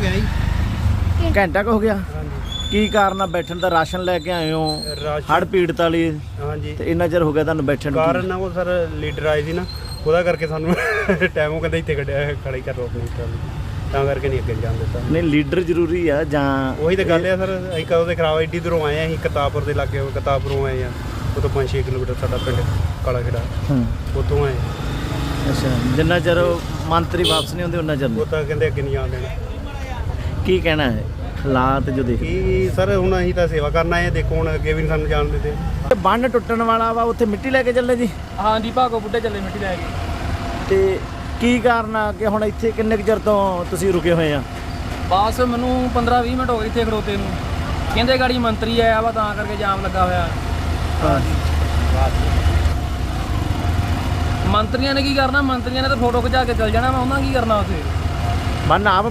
ਗਿਆ ਜੀ? ਘੰਟਾ ਕੁ ਹੋ ਗਿਆ। ਹਾਂਜੀ। ਕੀ ਕਾਰਨ ਆ ਬੈਠਣ ਦਾ? ਰਾਸ਼ਨ ਲੈ ਕੇ ਆਏ ਹੋ। ਰਾਸ਼ਨ ਹੜ ਪੀੜਤ ਵਾਲੀ ਹਾਂਜੀ। ਤੇ ਇੰਨਾ ਚਿਰ ਹੋ ਗਿਆ ਤੁਹਾਨੂੰ ਬੈਠਣ ਨੂੰ? ਕਾਰਨ ਨਾ ਉਹ ਸਰ ਲੀਡਰ ਆਏ ਸੀ ਨਾ ਉਹਦਾ ਕਰਕੇ ਸਾਨੂੰ ਟਾਈਮ ਉਹ ਕਹਿੰਦਾ ਇੱਥੇ ਕੱਢਿਆ ਖੜੀ ਕਰ ਲਓ ਆਪਣੀ ਟਰਾਲੀ ਤਾਂ ਕਰਕੇ ਨਹੀਂ ਅੱਗੇ ਜਾਣ ਦਿੱਤਾ। ਨਹੀਂ ਲੀਡਰ ਜ਼ਰੂਰੀ ਆ ਜਾਂ ਉਹੀ ਤਾਂ ਗੱਲ ਆ ਸਰ ਅਸੀਂ ਕਦੋਂ ਦੇ ਖਰਾਬ ਐਡੀ ਦੂਰੋਂ ਆਏ ਆ ਅਸੀਂ ਕਤਾਪੁਰ ਦੇ ਲਾਗੇ ਕਤਾਪੁਰੋਂ ਆਏ ਆ। ਉਹ ਤੋਂ 5-6 ਕਿਲੋਮੀਟਰ ਸਾਡਾ ਪਿੰਡ ਕਾਲਾ ਖੇੜਾ ਹੂੰ। ਉੱਥੋਂ ਆਏ। ਅੱਛਾ ਜਿੰਨਾ ਚਿਰ ਉਹ ਮੰਤਰੀ ਵਾਪਸ ਨਹੀਂ ਹੁੰਦੇ ਉਹਨਾਂ ਚਿਰ ਉਹ ਤਾਂ ਕਹਿੰਦੇ ਅੱਗੇ ਨਹੀਂ ਜਾਣ ਦੇਣਾ। ਕੀ ਕਹਿਣਾ ਹੈ? ਹਾਲਾਤ ਜੋ ਦੇਖ ਕੀ ਸਰ ਹੁਣ ਅਸੀਂ ਤਾਂ ਸੇਵਾ ਕਰਨ ਆਏ ਆ ਦੇਖੋ ਹੁਣ ਅੱਗੇ ਵੀ ਨੀ ਸਾਨੂੰ ਜਾਣ ਦਿੰਦੇ ਤੇ ਬੰਨ ਟੁੱਟਣ ਵਾਲਾ ਵਾ ਉੱਥੇ ਮਿੱਟੀ ਲੈ ਕੇ ਚੱਲੇ ਜੀ? ਹਾਂਜੀ ਭਾਗੋ ਬੁੱਢੇ ਚੱਲੇ ਮਿੱਟੀ ਲੈ ਕੇ। ਤੇ ਕੀ ਕਾਰਨ ਆ ਕਿ ਹੁਣ ਇੱਥੇ ਕਿੰਨੇ ਕੁ ਚਿਰ ਤੋਂ ਤੁਸੀਂ ਰੁਕੇ ਹੋਏ ਆ? ਬਸ ਮੈਨੂੰ 15 20 ਮਿੰਟ ਹੋ ਗਏ ਇੱਥੇ ਖੜੋਤੇ ਨੂੰ। ਕਹਿੰਦੇ ਗਾੜੀ ਮੰਤਰੀ ਆਇਆ ਵਾ ਤਾਂ ਕਰਕੇ ਜਾਮ ਲੱਗਾ ਹੋਇਆ। ਮੰਤਰੀਆਂ ਨੇ ਕੀ ਕਰਨਾ? ਮੰਤਰੀਆਂ ਨੇ ਤਾਂ ਫੋਟੋ ਖਿਚਾ ਕੇ ਚੱਲ ਜਾਣਾ ਵਾ ਉਹਨਾਂ ਕੀ ਕਰਨਾ ਉੱਥੇ? ਬੰਨ ਆਪ